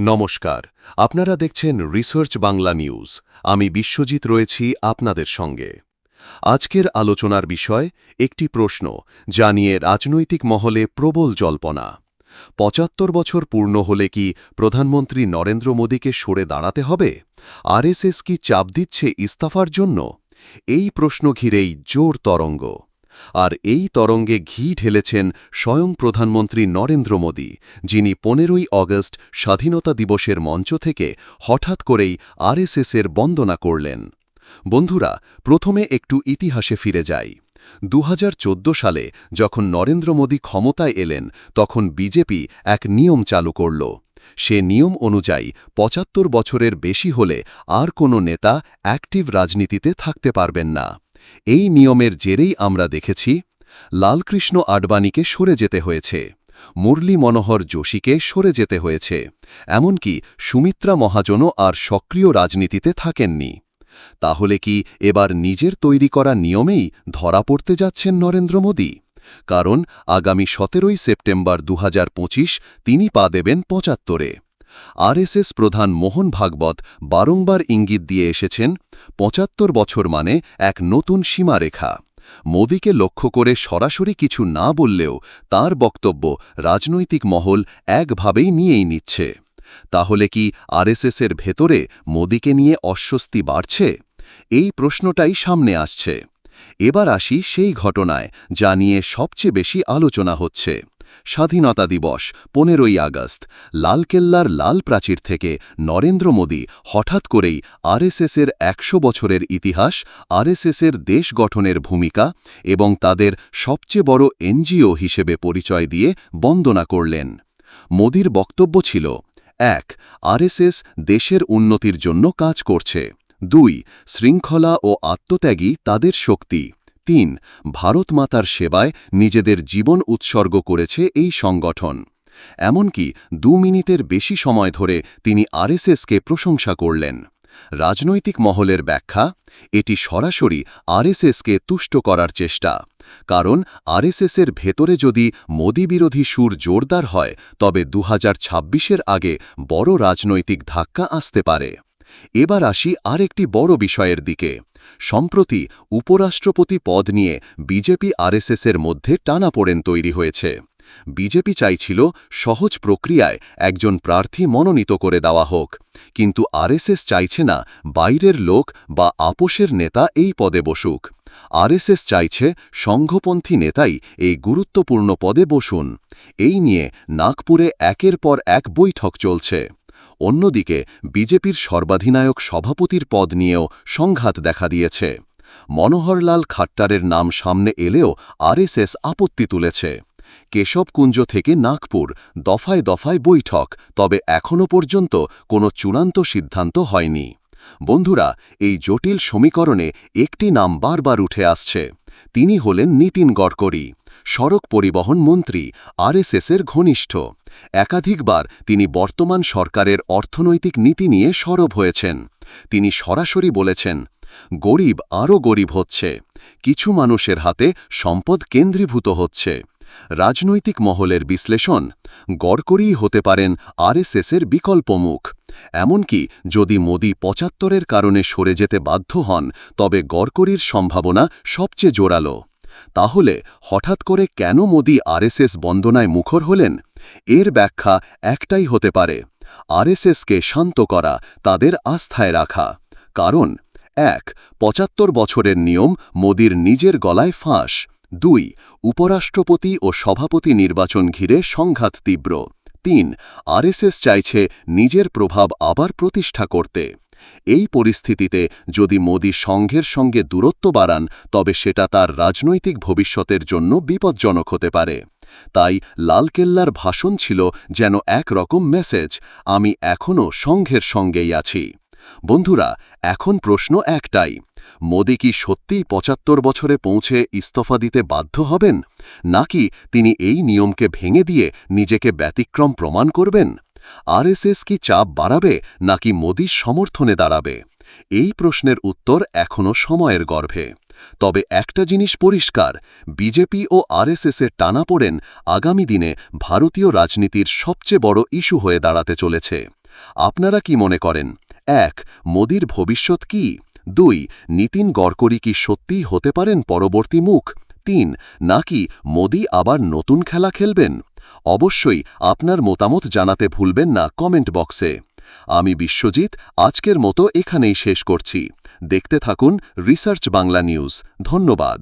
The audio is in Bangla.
নমস্কার। আপনারা দেখছেন রিসার্চ বাংলা নিউজ আমি বিশ্বজিৎ রয়েছি আপনাদের সঙ্গে। আজকের আলোচনার বিষয়, একটি প্রশ্ন, যা নিয়ে রাজনৈতিক মহলে প্রবল জল্পনা। পঁচাত্তর বছর পূর্ণ হলে কি প্রধানমন্ত্রী নরেন্দ্র মোদীকে সরে দাঁড়াতে হবে? আরএসএস কি চাপ দিচ্ছে ইস্তফার জন্য? এই প্রশ্ন ঘিরেই জোর তরঙ্গ। আর এই তরঙ্গে ঘি ঢেলেছেন স্বয়ং প্রধানমন্ত্রী নরেন্দ্র মোদী, যিনি পনেরোই অগস্ট স্বাধীনতা দিবসের মঞ্চ থেকে হঠাৎ করেই আরএসএসের বন্দনা করলেন। বন্ধুরা, প্রথমে একটু ইতিহাসে ফিরে যাই। দু হাজার চোদ্দ সালে যখন নরেন্দ্র মোদী ক্ষমতায় এলেন, তখন বিজেপি এক নিয়ম চালু করল। সে নিয়ম অনুযায়ী পঁচাত্তর বছরের বেশি হলে আর কোনো নেতা অ্যাক্টিভ রাজনীতিতে থাকতে পারবেন না। এই নিয়মের জেরেই আমরা দেখেছি, লালকৃষ্ণ আডবাণীকে সরে যেতে হয়েছে, মুরলী মনোহর যোশীকে সরে যেতে হয়েছে, এমনকি সুমিত্রা মহাজনও আর সক্রিয় রাজনীতিতে থাকেননি। তাহলে কি এবার নিজের তৈরি করা নিয়মেই ধরা পড়তে যাচ্ছেন নরেন্দ্র মোদী? কারণ আগামী সতেরোই সেপ্টেম্বর দু তিনি পা দেবেন পঁচাত্তরে। আরএসএস প্রধান মোহন ভাগবত বারংবার ইঙ্গিত দিয়ে এসেছেন, পঁচাত্তর বছর মানে এক নতুন সীমারেখা। মোদীকে লক্ষ্য করে সরাসরি কিছু না বললেও তার বক্তব্য রাজনৈতিক মহল একভাবেই নিয়েই নিচ্ছে। তাহলে কি আরএসএসের ভেতরে মোদীকে নিয়ে অস্বস্তি বাড়ছে? এই প্রশ্নটাই সামনে আসছে। এবার আসি সেই ঘটনায় যা নিয়ে সবচেয়ে বেশি আলোচনা হচ্ছে। স্বাধীনতা দিবস, পনেরোই আগস্ট। লালকেল্লার লাল প্রাচীর থেকে নরেন্দ্র মোদী হঠাৎ করেই আরএসএসের একশো বছরের ইতিহাস, আরএসএসের দেশ গঠনের ভূমিকা এবং তাদের সবচেয়ে বড় এনজিও হিসেবে পরিচয় দিয়ে বন্দনা করলেন। মোদীর বক্তব্য ছিল, এক, আরএসএস দেশের উন্নতির জন্য কাজ করছে। দুই, শৃঙ্খলা ও আত্মত্যাগী তাদের শক্তি। তিন ভারতমাতার সেবায় নিজেদের জীবন উৎসর্গ করেছে এই সংগঠন। এমনকি দু মিনিটের বেশি সময় ধরে তিনি আরএসএসকে প্রশংসা করলেন। রাজনৈতিক মহলের ব্যাখ্যা, এটি সরাসরি আরএসএসকে তুষ্ট করার চেষ্টা। কারণ আরএসএসের ভেতরে যদি মোদী বিরোধী সুর জোরদার হয়, তবে দু এর আগে বড় রাজনৈতিক ধাক্কা আসতে পারে। এবার আসি আরেকটি বড় বিষয়ের দিকে। সম্প্রতি উপরাষ্ট্রপতি পদ নিয়ে বিজেপি আরএসএসের মধ্যে টানাপোড়েন তৈরি হয়েছে। বিজেপি চাইছিল সহজ প্রক্রিয়ায় একজন প্রার্থী মনোনীত করে দেওয়া হোক, কিন্তু আরএসএস চাইছে না বাইরের লোক বা আপোষের নেতা এই পদে বসুক। আরএসএস চাইছে সংঘপন্থী নেতাই এই গুরুত্বপূর্ণ পদে বসুন। এই নিয়ে নাগপুরে একের পর এক বৈঠক চলছে। অন্যদিকে, বিজেপির সর্বাধিনায়ক সভাপতির পদ নিয়েও সংঘাত দেখা দিয়েছে। মনোহরলাল খাট্টারের নাম সামনে এলেও আরএসএস আপত্তি তুলেছে। কেশবকুঞ্জ থেকে নাগপুর, দফায় দফায় বৈঠক, তবে এখনও পর্যন্ত কোনো চূড়ান্ত সিদ্ধান্ত হয়নি। বন্ধুরা, এই জটিল সমীকরণে একটি নাম বারবার উঠে আসছে। তিনি হলেন নীতিন গডকরি। সড়ক পরিবহন মন্ত্রী, আরএসএসের ঘনিষ্ঠ। একাধিকবার তিনি বর্তমান সরকারের অর্থনৈতিক নীতি নিয়ে সরব হয়েছেন। তিনি সরাসরি বলেছেন, গরিব আরও গরিব হচ্ছে। কিছু মানুষের হাতে সম্পদ কেন্দ্রীভূত হচ্ছে। রাজনৈতিক মহলের বিশ্লেষণ গড়করিই হতে পারেন আরএসএসের বিকল্প মুখ। এমনকি যদি মোদি পঁচাত্তরের কারণে সরে যেতে বাধ্য হন, তবে গড়করির সম্ভাবনা সবচেয়ে জোরালো। তাহলে হঠাৎ করে কেন মোদি আরএসএস বন্দনায় মুখর হলেন? এর ব্যাখ্যা একটাই হতে পারে। আরএসএসকে শান্ত করা, তাদের আস্থায় রাখা। কারণ, এক, পঁচাত্তর বছরের নিয়ম মোদির নিজের গলায় ফাঁস। দুই, উপরাষ্ট্রপতি ও সভাপতি নির্বাচন ঘিরে সংঘাত তীব্র। তিন, আরএসএস চাইছে নিজের প্রভাব আবার প্রতিষ্ঠা করতে। এই পরিস্থিতিতে যদি মোদী সংঘের সঙ্গে দূরত্ব বাড়ান, তবে সেটা তার রাজনৈতিক ভবিষ্যতের জন্য বিপজ্জনক হতে পারে। তাই লালকেল্লার ভাষণ ছিল যেন এক রকম মেসেজ, আমি এখনও সংঘের সঙ্গেই আছি। বন্ধুরা, এখন প্রশ্ন একটাই, মোদী কি সত্যিই পঁচাত্তর বছরে পৌঁছে ইস্তফা দিতে বাধ্য হবেন? নাকি তিনি এই নিয়মকে ভেঙে দিয়ে নিজেকে ব্যতিক্রম প্রমাণ করবেন? আরএসএস কি চাপ বাড়াবে নাকি মোদীর সমর্থনে দাঁড়াবে? এই প্রশ্নের উত্তর এখনও সময়ের গর্ভে। তবে একটা জিনিস পরিষ্কার, বিজেপি ও আরএসএসের টানাপোড়েন আগামী দিনে ভারতীয় রাজনীতির সবচেয়ে বড় ইস্যু হয়ে দাঁড়াতে চলেছে। আপনারা কি মনে করেন? এক, মোদির ভবিষ্যৎ কি? দুই, নীতিন গড়করি কি সত্যিই হতে পারেন পরবর্তী মুখ? তিন, নাকি মোদি আবার নতুন খেলা খেলবেন? অবশ্যই আপনার মতামত জানাতে ভুলবেন না কমেন্ট বক্সে। আমি বিশ্বজিৎ, আজকের মতো এখানেই শেষ করছি। দেখতে থাকুন রিসার্চ বাংলা নিউজ। ধন্যবাদ।